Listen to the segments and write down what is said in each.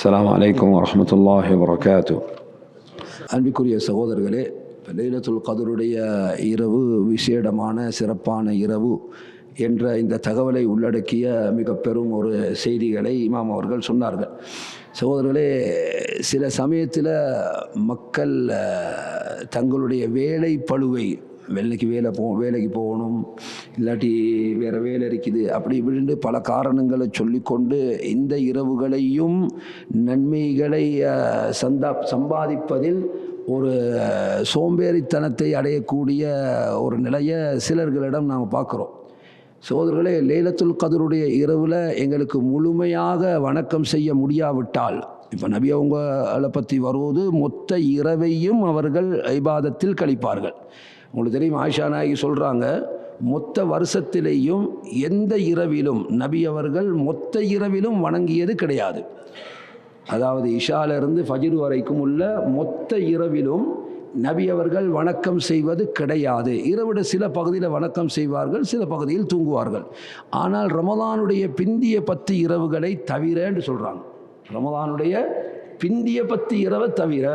அஸ்லாம் வலைக்கம் வரமத்துல்லாஹி வரகாத்து அன்பிற்குரிய சகோதரர்களே லைலத்துல் கதருடைய இரவு விசேடமான சிறப்பான இரவு என்ற இந்த தகவலை உள்ளடக்கிய மிக பெரும் ஒரு செய்திகளை இமாம் அவர்கள் சொன்னார்கள். சகோதரர்களே சில சமயத்தில் மக்கள் தங்களுடைய வேலை பழுவை வேலைக்கு வேலை போ வேலைக்கு போகணும் இல்லாட்டி வேறு வேலை இருக்குது. அப்படி இப்படின்னு பல காரணங்களை சொல்லிக்கொண்டு இந்த இரவுகளையும் நன்மைகளை சந்தா சம்பாதிப்பதில் ஒரு சோம்பேறித்தனத்தை அடையக்கூடிய ஒரு நிலையை சிலர்களிடம் நாம் பார்க்குறோம். சோதர்களே லேலத்துல் கதருடைய இரவில் எங்களுக்கு முழுமையாக வணக்கம் செய்ய முடியாவிட்டால் இப்போ நபி அவங்களை பற்றி வருவது மொத்த இரவையும் அவர்கள் ஐபாதத்தில் கழிப்பார்கள். உங்களுக்கு தெரியும் ஆயிஷா நாயகி சொல்கிறாங்க மொத்த வருஷத்திலேயும் எந்த இரவிலும் நபி அவர்கள் மொத்த இரவிலும் வணங்கியது கிடையாது. அதாவது இஷாலிருந்து ஃபஜிர் வரைக்கும் உள்ள மொத்த இரவிலும் நபி அவர்கள் வணக்கம் செய்வது கிடையாது. இரவிட சில பகுதியில் வணக்கம் செய்வார்கள் சில பகுதியில் தூங்குவார்கள். ஆனால் ரமதானுடைய பிந்திய பத்து இரவுகளை தவிர என்று சொல்கிறாங்க ரமதானுடைய பிந்திய பத்து இரவை தவிர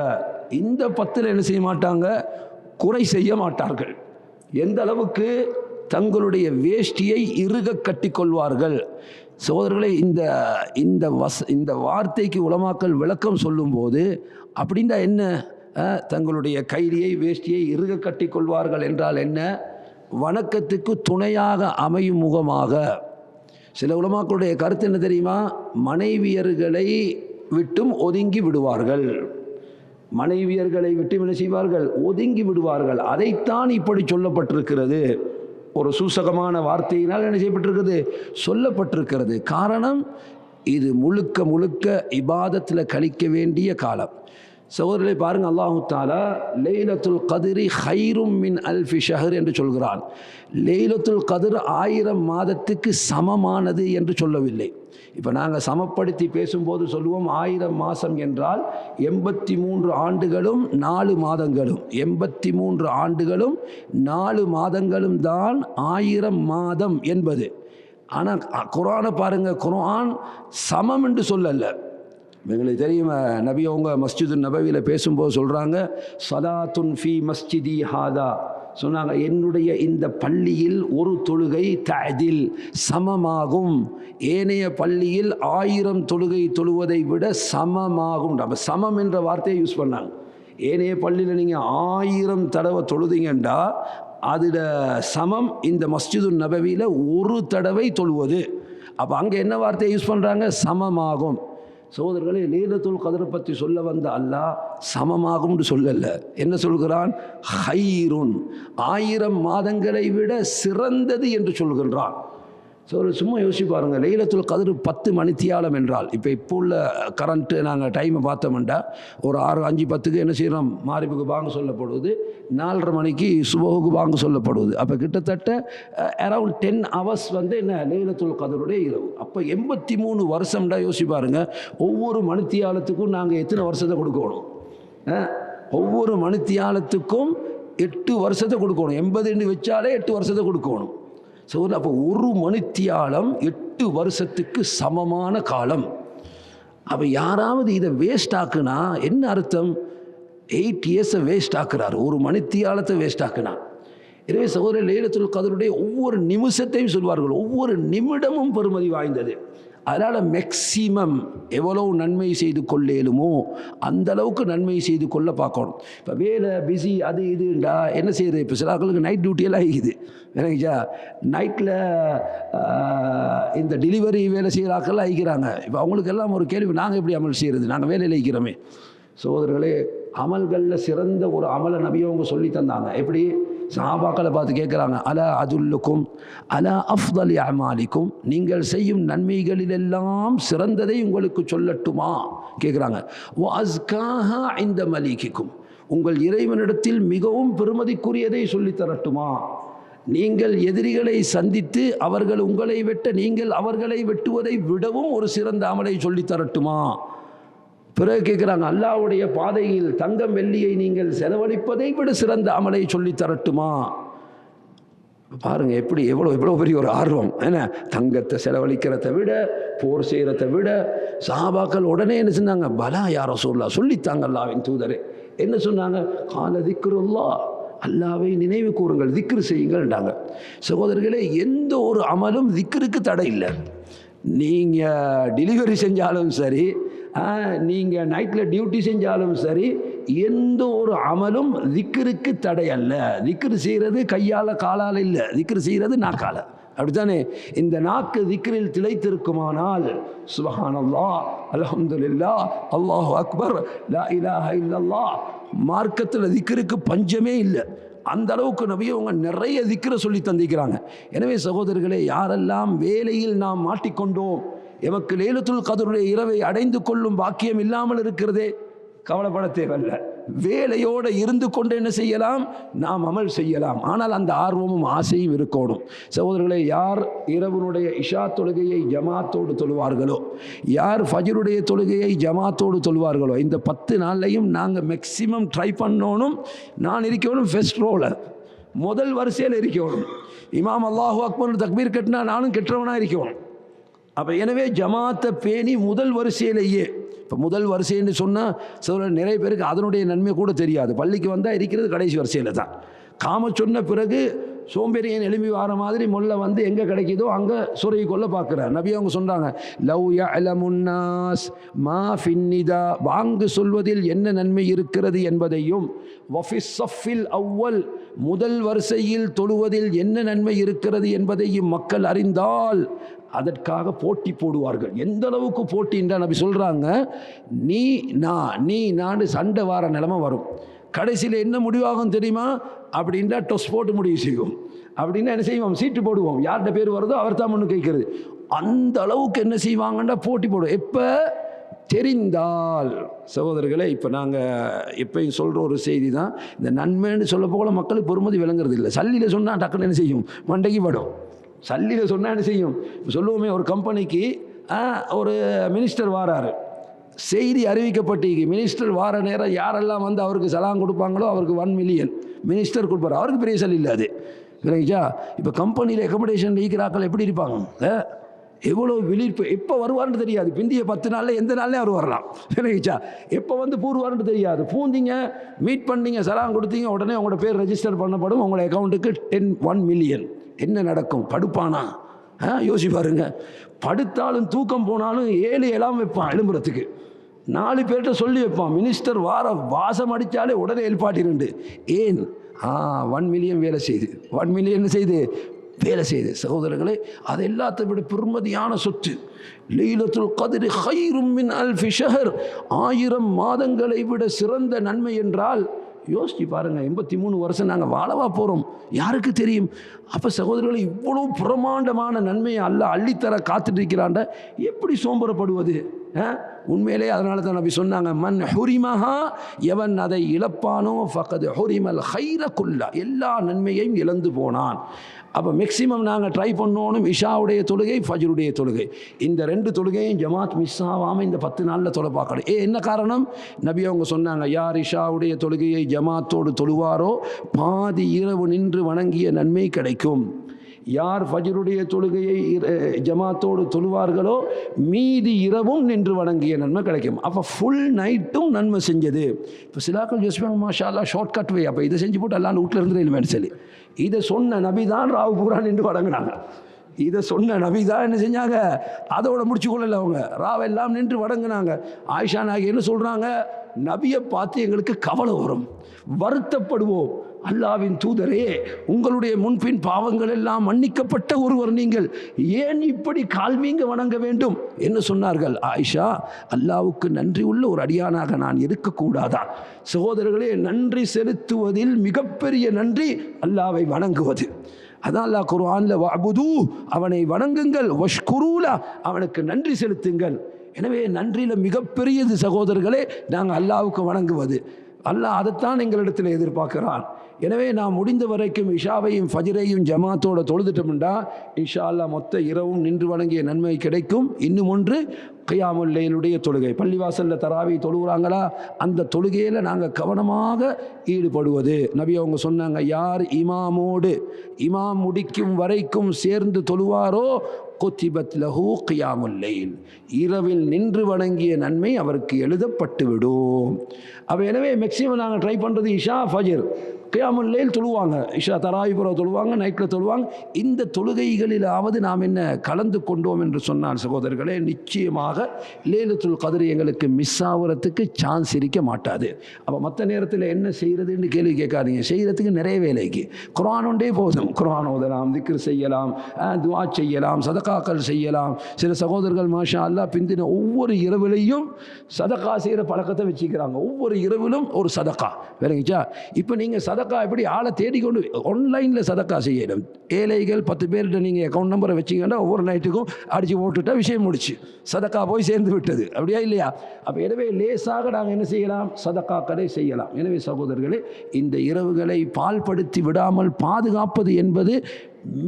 இந்த பத்தில் என்ன செய்ய மாட்டாங்க? குறை செய்ய மாட்டார்கள். எந்த அளவுக்கு தங்களுடைய வேஷ்டியை இறுக கட்டிக்கொள்வார்கள். சோதர்களை இந்த இந்த வஸ் இந்த வார்த்தைக்கு உலமாக்கள் விளக்கம் சொல்லும்போது அப்படின்னா என்ன? தங்களுடைய கைலியை வேஷ்டியை இறுக கட்டிக்கொள்வார்கள் என்றால் என்ன? வணக்கத்துக்கு துணையாக அமையும் முகமாக. சில உலமாக்களுடைய கருத்து என்ன தெரியுமா? மனைவியர்களை விட்டும் ஒதுங்கி விடுவார்கள். மனைவியர்களை விட்டு என்ன செய்வார்கள்? ஒதுங்கி விடுவார்கள். அதைத்தான் இப்படி சொல்லப்பட்டிருக்கிறது. ஒரு சூசகமான வார்த்தையினால் என்ன செய்யப்பட்டிருக்கிறது? சொல்லப்பட்டிருக்கிறது. காரணம் இது முழுக்க முழுக்க இபாதத்தில் கழிக்க வேண்டிய காலம். சகோதரர்களை பாருங்கள் அல்லாஹு தாலா லெய்லத்துல் கதிரி ஹைரும் மின் அல்ஃபி ஷஹர் என்று சொல்கிறான். லெய்லத்துல் கதிர் ஆயிரம் மாதத்துக்கு சமமானது என்று சொல்லவில்லை. இப்போ நாங்கள் சமப்படுத்தி பேசும்போது சொல்லுவோம் ஆயிரம் மாதம் என்றால் எண்பத்தி மூன்று ஆண்டுகளும் நாலு மாதங்களும். எண்பத்தி மூன்று ஆண்டுகளும் நாலு மாதங்களும் தான் ஆயிரம் மாதம் என்பது. ஆனால் குரானை பாருங்கள் குரான் சமம் என்று சொல்லலை எங்களுக்கு தெரியும் நபி அவங்க மஸ்ஜிது நபவியில் பேசும்போது சொல்கிறாங்க சலாத்துன் ஃபி மஸ்ஜிதி ஹாதா. சொன்னாங்க என்னுடைய இந்த பள்ளியில் ஒரு தொழுகை ததில் சமமாகும். ஏனைய பள்ளியில் ஆயிரம் தொழுகை தொழுவதை விட சமமாகும். நம்ம சமம் என்ற வார்த்தையை யூஸ் பண்ணாங்க. ஏனைய பள்ளியில் நீங்கள் ஆயிரம் தடவை தொழுதிங்கண்டா அதில் சமம் இந்த மஸ்ஜிது நபவியில் ஒரு தடவை தொழுவது. அப்போ அங்கே என்ன வார்த்தையை யூஸ் பண்ணுறாங்க சமமாகும். சோதர்களே லீலத்துல் கதரை பற்றி சொல்ல வந்த அல்லாஹ் சமமாகும்னு சொல்லலை. என்ன சொல்கிறான்? ஹைருன். ஆயிரம் மாதங்களை விட சிறந்தது என்று சொல்கின்றான். ஸோ சும்மா யோசிச்சு பாருங்கள் லைலத்துல் கதிர் பத்து மணித்தியாலம் என்றால் இப்போ இப்போ உள்ள கரண்ட்டு நாங்கள் டைமை பார்த்தோம்னா ஒரு ஆறு அஞ்சு பத்துக்கு என்ன செய்கிறோம் மாரிப்புக்கு வாங்க சொல்லப்படுவது நாலரை மணிக்கு சுபகுக்கு வாங்க சொல்லப்படுவது. அப்போ கிட்டத்தட்ட அரவுண்ட் டென் ஹவர்ஸ் வந்து என்ன? லைலத்துல் கதருடைய இரவு. அப்போ எண்பத்தி மூணு வருஷம்டா யோசிச்சு பாருங்கள் ஒவ்வொரு மணித்தியாலத்துக்கும் நாங்கள் எத்தனை வருஷத்தை கொடுக்கணும்? ஒவ்வொரு மணித்தியாலத்துக்கும் எட்டு வருஷத்தை கொடுக்கணும். எண்பதுன்னு வச்சாலே எட்டு வருஷத்தை கொடுக்கணும். ஸோ அப்போ ஒரு மணித்தியாலம் எட்டு வருஷத்துக்கு சமமான காலம். அப்போ யாராவது இதை வேஸ்ட் ஆக்குனா என்ன அர்த்தம்? எயிட் இயர்ஸை வேஸ்ட் ஆக்குறாரு. ஒரு மணித்தியாலத்தை வேஸ்ட் ஆக்குனா. எனவே சகோதரர் லேலத்துல் கதருடைய ஒவ்வொரு நிமிஷத்தையும் சொல்வார்கள். ஒவ்வொரு நிமிடமும் பெருமதி வாய்ந்தது. அதனால் மேக்சிமம் எவ்வளவு நன்மை செய்து கொள்ளேலுமோ அந்த அளவுக்கு நன்மை செய்து கொள்ள பார்க்கணும். இப்போ வேலை பிஸி அது இதுண்டா என்ன செய்யுது இப்போ சில ஆக்களுக்கு நைட் டியூட்டியெல்லாம் ஆகிக்குது. வேலைங்கச்சா நைட்டில் இந்த டெலிவரி வேலை செய்கிற ஆட்கள்லாம் ஆகிக்கிறாங்க. இப்போ அவங்களுக்கு எல்லாம் ஒரு கேள்வி நாங்கள் எப்படி அமல் செய்கிறது நாங்கள் வேலையில் இருக்கிறோமே சகோதரர்களே அமல்களில் சிறந்த ஒரு அமலை நபியை அவங்க சொல்லி தந்தாங்க. எப்படி? சாபாக்களை பார்த்து கேட்குறாங்க அலா அதுல்லுக்கும் அலா அஃதலி அமாலிக்கும் நீங்கள் செய்யும் நன்மைகளிலெல்லாம் சிறந்ததை உங்களுக்கு சொல்லட்டுமா? கேட்குறாங்க. வாஸ்காஹா இந்த மலிகிக்கும் உங்கள் இறைவனிடத்தில் மிகவும் பெருமதிக்குரியதை சொல்லித்தரட்டுமா நீங்கள் எதிரிகளை சந்தித்து அவர்கள் உங்களை வெட்ட நீங்கள் அவர்களை வெட்டுவதை விடவும் ஒரு சிறந்த அமலை சொல்லித்தரட்டுமா பிறகு கேட்குறாங்க அல்லாவுடைய பாதையில் தங்கம் வெள்ளியை நீங்கள் செலவழிப்பதை விட சிறந்த அமலை சொல்லித் தரட்டுமா? பாருங்க எப்படி எவ்வளோ எவ்வளோ பெரிய ஒரு ஆர்வம். என்ன? தங்கத்தை செலவழிக்கிறத விட போர் செய்கிறத விட சாபாக்கள் உடனே என்ன சொன்னாங்க பலா யாரோ சொல்லா சொல்லித்தாங்க அல்லாவின் தூதரே. என்ன சொன்னாங்க? கால திக்ருல்லா அல்லாவை நினைவு கூறுங்கள் திக்ரு செய்யுங்கள்ன்றாங்க. சகோதரர்களே எந்த ஒரு அமலும் திக்ருக்கு தடை இல்லை. நீங்கள் டெலிவரி செஞ்சாலும் சரி நீங்கள் நைட்டில் டியூட்டி செஞ்சாலும் சரி எந்த ஒரு அமலும் திக்கருக்கு தடை அல்ல. திக்ரு செய்கிறது கையால் காலால் இல்லை. திக்ரு செய்கிறது நாக்கால். அப்படித்தானே? இந்த நாக்கு திக்ரில் திளைத்திருக்குமானால் சுபஹானல்லா அல்ஹம்துலில்லா அல்லாஹு அக்பர் லா இலாஹ இல்லல்லா மார்க்கத்தில் திக்ருக்கு பஞ்சமே இல்லை. அந்த அளவுக்கு நபி அவங்க நிறைய திக்கரை சொல்லி தந்திக்கிறாங்க எனவே சகோதரர்களே யாரெல்லாம் வேலையில் நாம் மாட்டிக்கொண்டோம் எமக்கு லேலத்துல் கதருடைய இரவை அடைந்து கொள்ளும் பாக்கியம் இல்லாமல் இருக்கிறதே. கவலைப்பட தேவையில்ல. வேலையோடு இருந்து கொண்டு என்ன செய்யலாம்? நாம் அமல் செய்யலாம். ஆனால் அந்த ஆர்வமும் ஆசையும் இருக்கணும். சகோதரர்களே யார் இரவனுடைய இஷா தொழுகையை ஜமாத்தோடு தொழுவார்களோ யார் ஃபஜருடைய தொழுகையை ஜமாத்தோடு தொழுவார்களோ இந்த பத்து நாள்லையும் நாங்கள் மேக்சிமம் ட்ரை பண்ணணும். நான் இருக்கணும் ஃபெஸ்ட் ரோவில் முதல் வரிசையில் இருக்கணும். இமாம் அல்லாஹூ அக்பர் தக்பீர் கட்டினா நானும் கெட்டவனாக இருக்கணும். அப்போ எனவே ஜமாத்தை பேணி முதல் வரிசையிலேயே இப்போ முதல் வரிசைன்னு சொன்னால் சில நிறைய பேருக்கு அதனுடைய நன்மை கூட தெரியாது. பள்ளிக்கு வந்தால் இருக்கிறது கடைசி வரிசையில் தான். காம சொன்ன பிறகு சோம்பேறியன் எழும்பி வர மாதிரி முல்ல வந்து எங்கே கிடைக்குதோ அங்கே சுரையை கொள்ள பார்க்குறார். நபி அவங்க சொல்கிறாங்க லவ் யலமுன்னாஸ் மா ஃபின்னிதா வாங்கு சொல்வதில் என்ன நன்மை இருக்கிறது என்பதையும் வஃபிஸ் அவ்வல். முதல் வரிசையில் தொழுவதில் என்ன நன்மை இருக்கிறது என்பதையும் மக்கள் அறிந்தால் அதற்காக போட்டி போடுவார்கள். எந்த அளவுக்கு போட்டின்றா அப்படி சொல்கிறாங்க நீ நான் நீ நான் சண்டை வார நிலமை வரும். கடைசியில் என்ன முடிவாகும் தெரியுமா? அப்படின்னா டொஸ் போட்டு முடிவு செய்வோம். அப்படின்னா என்ன செய்வோம்? சீட்டு போடுவோம். யார்கிட்ட பேர் வருதோ அவர் தான் ஒன்று கேட்கறது. அந்த அளவுக்கு என்ன செய்வாங்கன்னா போட்டி போடுவோம். எப்போ? தெரிந்தால். சகோதரர்களே இப்போ நாங்கள் எப்பயும் சொல்கிற ஒரு செய்தி தான். இந்த நன்மைன்னு சொல்ல போகல மக்களுக்கு பொறுமதி விளங்குறது இல்லை சல்லியில் சொன்னால் டக்குன்னு என்ன செய்யும்? மண்டைக்கு படும். சல்லியில் சொன்னால் என்ன செய்யும்? இப்போ சொல்லுவோமே ஒரு கம்பெனிக்கு ஒரு மினிஸ்டர் வாராரு. செய்தி அறிவிக்கப்பட்டு மினிஸ்டர் வார நேரம் யாரெல்லாம் வந்து அவருக்கு சலாம் கொடுப்பாங்களோ அவருக்கு ஒன் மில்லியன் மினிஸ்டர் கொடுப்பார். அவருக்கு பெரிய சல் இல்லை அது. விளங்கிச்சா இப்போ கம்பெனியில் அக்கமடேஷன் இருக்கிறாக்கள் எப்படி இருப்பாங்க? எவ்வளோ விழிப்பு எப்போ வருவார்னு தெரியாது. பிந்திய பத்து நாளில் எந்த நாள்லேயும் அவர் வரலாம். விளங்கிச்சா எப்போ வந்து பூர்வார்னு தெரியாது. பூந்திங்க மீட் பண்ணீங்க சலாம் கொடுத்தீங்க உடனே உங்களோட பேர் ரெஜிஸ்டர் பண்ணப்படும். உங்களோட அக்கௌண்ட்டுக்கு டென் ஒன் மில்லியன் என்ன நடக்கும்? படுப்பானா? ஆ யோசி பாருங்க. படுத்தாலும் தூக்கம் போனாலும் ஏழு எல்லாம் வைப்பான் எழும்புறதுக்கு. நாலு பேர்கிட்ட சொல்லி வைப்பான். மினிஸ்டர் வார வாசம் அடித்தாலே உடனே எழுப்பாட்டிருண்டு ஏன்? ஆ ஒன் மில்லியன் வேலை செய்து. ஒன் மில்லியன் செய்து? வேலை செய்து. சகோதரர்களே அது எல்லாத்தை விட பெருமதியான சொத்து. லீலத்துல் கதிரி ஹைரும் மின் அல்ஃபி ஷஹர். ஆயிரம் மாதங்களை விட சிறந்த நன்மை என்றால் யோசிச்சு பாருங்கள் எண்பத்தி மூணு வருஷம் நாங்கள் வாழவா போகிறோம் யாருக்கு தெரியும்? அப்போ சகோதரர்களை இவ்வளோ பிரமாண்டமான நன்மையை அல்ல அள்ளித்தர காத்துட்டு இருக்கிறாண்ட எப்படி சோம்பரப்படுவது உண்மையிலே அதனால தான் நபி சொன்னாங்க மன் ஹுரிமஹா எவன் அதை இழப்பானோ ஃபக்கது ஹுரிமல் குல்லா. எல்லா நன்மையையும் இழந்து போனான். அப்போ மேக்சிமம் நாங்கள் ட்ரை பண்ணோனும் இஷாவுடைய தொழுகை ஃபஜருடைய தொழுகை. இந்த ரெண்டு தொழுகையும் ஜமாத் மிஸ் ஆகாமல் இந்த பத்து நாளில் தொலை பார்க்கணும் ஏ என்ன காரணம்? நபி அவங்க சொன்னாங்க யார் இஷாவுடைய தொழுகையை ஜமாத்தோடு தொழுவாரோ பாதி இரவு நின்று வணங்கிய நன்மை கிடைக்கும். யார் ஃபஜருடைய தொழுகையை ஜமாத்தோடு தொழுவார்களோ மீதி இரவும் நின்று வணங்கிய நன்மை கிடைக்கும். அப்போ ஃபுல் நைட்டும் நன்மை செஞ்சது. இப்போ சிலாக்கள் ஜஸ்வாங்க மாஷாலா ஷார்ட் கட் வே அப்போ இதை செஞ்சு போட்டு எல்லாம் வீட்டில் இருந்து இல்லைன்னு சொல்லி. இதை சொன்ன நபி தான் ராவு பூரா நின்று வணங்கினாங்க. இதை சொன்ன நபி தான் என்ன செஞ்சாங்க? அதோட முடிச்சு கொள்ளல அவங்க. ராவெல்லாம் நின்று வணங்கினாங்க. ஆயிஷா நாகி என்ன சொல்கிறாங்க நபியை பார்த்து எங்களுக்கு கவலை வரும். வருத்தப்படுவோம். அல்லாவின் தூதரே உங்களுடைய முன்பின் பாவங்கள் எல்லாம் மன்னிக்கப்பட்ட ஒருவர் நீங்கள். ஏன் இப்படி கால்வீங்க வணங்க வேண்டும்? என்று சொன்னார்கள். ஆயிஷா அல்லாவுக்கு நன்றி உள்ள ஒரு அடியானாக நான் இருக்கக்கூடாதா? சகோதரர்களே நன்றி செலுத்துவதில் மிகப்பெரிய நன்றி அல்லாவை வணங்குவது. அதான் அல்லாஹ் குர்ஆன்ல வபுது அவனை வணங்குங்கள் வஷ்குரூலா அவனுக்கு நன்றி செலுத்துங்கள். எனவே நன்றியில் மிகப்பெரியது சகோதரர்களே நாங்கள் அல்லாவுக்கு வணங்குவது. அல்லாஹ் அதைத்தான் எங்களிடத்தில் எதிர்பார்க்கிறான். எனவே நான் முடிந்த வரைக்கும் இஷாவையும் ஃபஜ்ரையும் ஜமாத்தோட தொழுதுட்டோம்டா இஷா அல்லா மொத்த இரவும் நின்று வணங்கிய நன்மை கிடைக்கும். இன்னும் ஒன்று கையாமுல்லையினுடைய தொழுகை. பள்ளிவாசலில் தராவி தொழுகிறாங்களா? அந்த தொழுகையில் நாங்கள் கவனமாக ஈடுபடுவது. நபி அவங்க சொன்னாங்க யார் இமாமோடு இமாம் முடிக்கும் வரைக்கும் சேர்ந்து தொழுவாரோ குத்திபத் லஹூ கியாமுல்லைல் இரவில் நின்று வணங்கிய நன்மை அவருக்கு எழுதப்பட்டு விடும் அப்போ எனவே மேக்சிமம் நாங்கள் ட்ரை பண்ணுறது இஷா ஃபஜர் கியாமுல்லைல் தொழுவாங்க. இஷா தராவிபுரம் தொழுவாங்க நைட்டில் தொழுவாங்க. இந்த தொழுகைகளிலாவது நாம் என்ன கலந்து கொண்டோம் என்று சொன்னால் சகோதரர்களே நிச்சயமாக லேலத்துல் கதிர் எங்களுக்கு மிஸ் ஆகுறதுக்கு சான்ஸ் இருக்க மாட்டாது. அப்போ மற்ற நேரத்தில் என்ன செய்கிறதுன்னு கேள்வி கேட்காதீங்க. செய்கிறதுக்கு நிறைய வேலைக்கு குரான் ஒன்றே போதும். குரான் ஓதலாம் திக்ரு செய்யலாம் துவா செய்யலாம் சதகாக்கள் செய்யலாம். சில சகோதரர்கள் மாஷா அல்லா பிந்தின ஒவ்வொரு இரவிலையும் சதக்கா செய்கிற பழக்கத்தை வச்சுக்கிறாங்க. ஒவ்வொரு இரவிலும் ஒரு சதக்கா வேறங்கிச்சா இப்போ நீங்கள் சதக்கா எப்படி ஆளை தேடிக்கொண்டு ஆன்லைனில் சதக்கா செய்யணும். ஏழைகள் பத்து பேர்கிட்ட நீங்கள் அக்கௌண்ட் நம்பரை வச்சிங்கன்னா ஒவ்வொரு நைட்டுக்கும் அடித்து போட்டுட்டா விஷயம் முடிச்சு. சதக்கா போய் சேர்ந்து விட்டது. அப்படியா இல்லையா? அப்போ எனவே லேசாக நாங்கள் என்ன செய்யலாம்? சதக்காக்களை செய்யலாம். எனவே சகோதரர்களே இந்த இரவுகளை பால்படுத்தி விடாமல் பாதுகாப்பது என்பது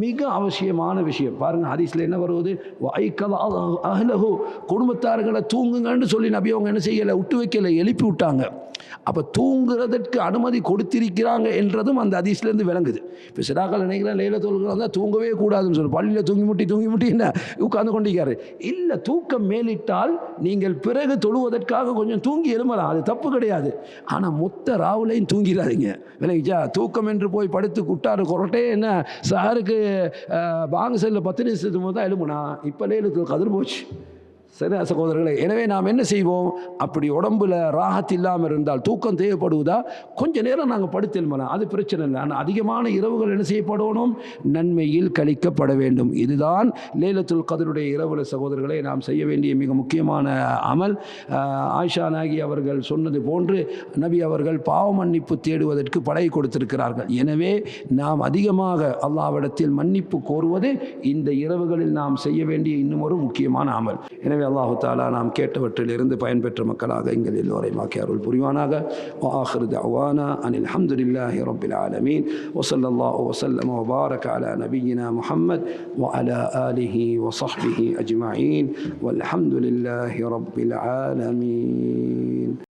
மிக அவசியமான விஷயம். பாருங்க ஹதீஸ்ல என்ன வருவது? வைக்கல் அஹ்லஹு குடும்பத்தார்களை தூங்குங்கன்னு சொல்லி நபி அவங்க என்ன செய்யலை விட்டு வைக்கலை எழுப்பி விட்டாங்க. அப்போ தூங்குறதற்கு அனுமதி கொடுத்திருக்கிறாங்க என்றதும் அந்த ஹதீஸ்லேருந்து விளங்குது. இப்போ சிறாக்கள் நினைக்கிறேன் லேல தொழுகிறோம் தூங்கவே கூடாதுன்னு சொல்லி பள்ளியில் தூங்கி முட்டி தூங்கி முட்டி என்ன? உட்காந்து கொண்டிருக்காரு. இல்லை தூக்கம் மேலிட்டால் நீங்கள் பிறகு தொழுவதற்காக கொஞ்சம் தூங்கி எழுமலாம் அது தப்பு கிடையாது. ஆனால் மொத்த ராவுலையும் தூங்கிடாதீங்க. விளங்கிச்சா? தூக்கம் என்று போய் படுத்து குட்டாரு குரட்டே என்ன? சாருக்கு பாங்க செல்ல பத்து நிமிஷத்துக்கு போது தான் எழுமுனா இப்போ லேலுக்கு கதிர் போச்சு. சரியா சகோதரர்களே எனவே நாம் என்ன செய்வோம்? அப்படி உடம்புல ராகத் இல்லாமல் இருந்தால் தூக்கம் தேவைப்படுவதா கொஞ்ச நேரம் நாங்கள் படுத்தெழுமலாம் அது பிரச்சனை இல்லை. ஆனால் அதிகமான இரவுகள் என்ன செய்யப்படணும்? நன்மையில் கழிக்கப்பட வேண்டும். இதுதான் லேலத்துல் கதருடைய இரவுல சகோதரர்களை நாம் செய்ய வேண்டிய மிக முக்கியமான அமல். ஆயிஷா நாகி அவர்கள் சொன்னது போன்று நபி அவர்கள் பாவ மன்னிப்பு தேடுவதற்கு படை கொடுத்திருக்கிறார்கள். எனவே நாம் அதிகமாக அல்லாவிடத்தில் மன்னிப்பு கோருவது இந்த இரவுகளில் நாம் செய்ய வேண்டிய இன்னும் ஒரு முக்கியமான அமல். எனவே அல்லாஹு தாலா நாம் கேட்டவற்றிலிருந்து பயன்பெற்ற மக்களாக எங்கள் எல்லோரையும் ஆக்கி அருள் புரிவானாக وآخر دعوانا أن الحمد لله رب العالمين وصلى الله وسلم وبارك على نبينا محمد وعلى آله وصحبه أجمعين والحمد لله رب العالمين